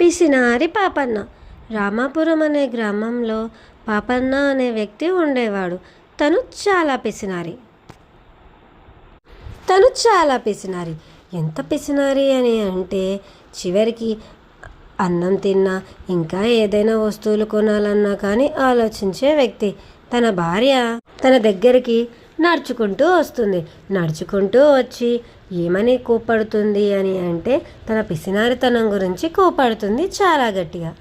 పిసినారి పాపన్న. రామాపురం అనే గ్రామంలో పాపన్న అనే వ్యక్తి ఉండేవాడు. తను చాలా పిసినారి. తను చాలా పిసినారి. ఎంత పిసినారి అని అంటే చివరికి అన్నం తిన్నా ఇంకా ఏదైనా వస్తువులు కొనాలన్నా కానీ ఆలోచించే వ్యక్తి. తన భార్య తన దగ్గరికి నడుచుకుంటూ వస్తుంది. నడుచుకుంటూ వచ్చి ఏమని కోపడుతుంది అని అంటే తన పిసినారితనం గురించి కోపడుతుంది చాలా గట్టిగా.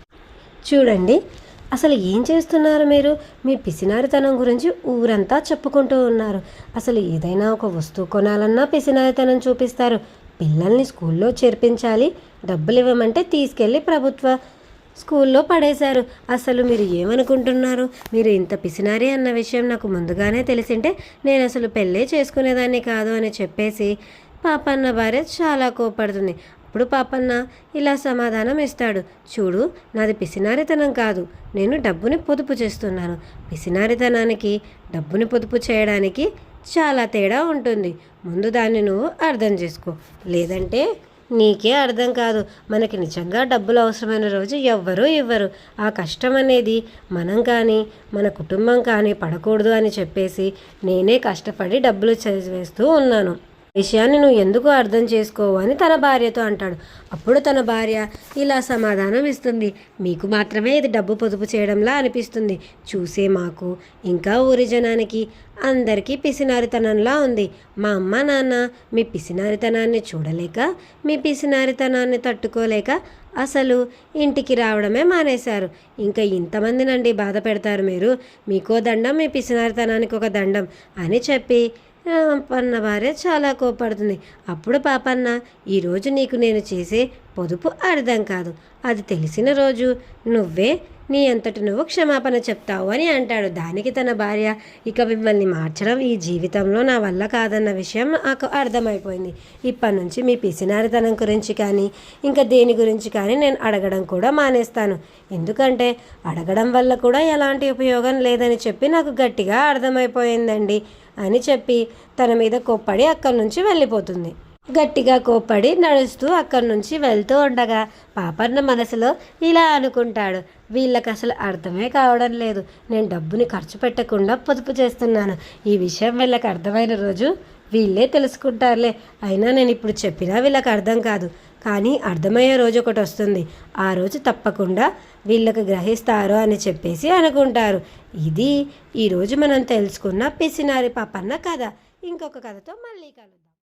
చూడండి అసలు ఏం చేస్తున్నారు మీరు? మీ పిసినారితనం గురించి ఊరంతా చెప్పుకుంటూ ఉన్నారు. అసలు ఏదైనా ఒక వస్తువు కొనాలన్నా పిసినారితనం చూపిస్తారు. పిల్లల్ని స్కూల్లో చేర్పించాలి డబ్బులు ఇవ్వమంటే తీసుకెళ్ళి ప్రభుత్వ స్కూల్లో పడేశారు. అసలు మీరు ఏమనుకుంటున్నారు? మీరు ఇంత పిసినారి అన్న విషయం నాకు ముందుగానే తెలిసింటే నేను అసలు పెళ్ళే చేసుకునేదాన్ని కాదు అని చెప్పేసి పాపన్న భార్య చాలా కోపడుతుంది అప్పుడు పాపన్న ఇలా సమాధానం ఇస్తాడు. చూడు నాది పిసినారితనం కాదు. నేను డబ్బుని పొదుపు చేస్తున్నాను. పిసినారితనానికి డబ్బుని పొదుపు చేయడానికి చాలా తేడా ఉంటుంది. ముందు దాన్ని నువ్వు అర్థం చేసుకో. లేదంటే నీకే అర్థం కాదు. మనకి నిజంగా డబ్బులు అవసరమైన రోజు ఎవ్వరూ ఇవ్వరు. ఆ కష్టం అనేది మనం కానీ మన కుటుంబం కానీ పడకూడదు అని చెప్పేసి నేనే కష్టపడి డబ్బులు వేస్తూ ఉన్నాను. విషయాన్ని నువ్వు ఎందుకు అర్థం చేసుకోవు అని తన భార్యతో అంటాడు. అప్పుడు తన భార్య ఇలా సమాధానం ఇస్తుంది. మీకు మాత్రమే ఇది డబ్బు పొదుపు చేయడంలా అనిపిస్తుంది. చూసే మాకు. ఇంకా ఊరి జనానికి అందరికీ పిసినారితనంలా ఉంది. మా అమ్మ నాన్న మీ పిసినారితనాన్ని చూడలేక మీ పిసినారితనాన్ని తట్టుకోలేక అసలు ఇంటికి రావడమే మానేశారు. ఇంకా ఇంతమందినండి బాధ పెడతారు మీరు. మీకో దండం మీ పిసినారితనానికి ఒక దండం అని చెప్పి పన్న భార్య చాలా కోపడుతుంది అప్పుడు పాపన్న ఈరోజు నీకు నేను చేసే పొదుపు అర్థం కాదు. అది తెలిసిన రోజు. నువ్వే నీ అంతటి నువ్వు క్షమాపణ చెప్తావు అని అంటాడు. దానికి తన భార్య ఇక మిమ్మల్ని మార్చడం ఈ జీవితంలో నా వల్ల కాదన్న విషయం నాకు అర్థమైపోయింది. ఇప్పటి నుంచి మీ పిసినారితనం గురించి కానీ ఇంకా దేని గురించి కానీ నేను అడగడం కూడా మానేస్తాను. ఎందుకంటే అడగడం వల్ల కూడా ఎలాంటి ఉపయోగం లేదని చెప్పి నాకు గట్టిగా అర్థమైపోయిందండి. అని చెప్పి తన మీద కోప్పడి అక్కడి నుంచి వెళ్ళిపోతుంది. గట్టిగా కోప్పడి నడుస్తూ అక్కడి నుంచి వెళ్తూ ఉండగా పాపన్న మనసులో ఇలా అనుకుంటాడు వీళ్ళకి అసలు అర్థమే కావడం లేదు. నేను డబ్బుని ఖర్చు పెట్టకుండా పొదుపు చేస్తున్నాను. ఈ విషయం వీళ్ళకి అర్థమైన రోజు వీళ్ళే తెలుసుకుంటారులే. అయినా నేను ఇప్పుడు చెప్పినా వీళ్ళకి అర్థం కాదు. కానీ అర్థమయ్యే రోజు ఒకటి వస్తుంది. ఆ రోజు తప్పకుండా వీళ్ళకి గ్రహిస్తారు అని చెప్పేసి అనుకుంటారు. ఇది ఈరోజు మనం తెలుసుకున్న పిసినారి పాపన్న కథ. ఇంకొక కథతో మళ్ళీ కలుద్దాం.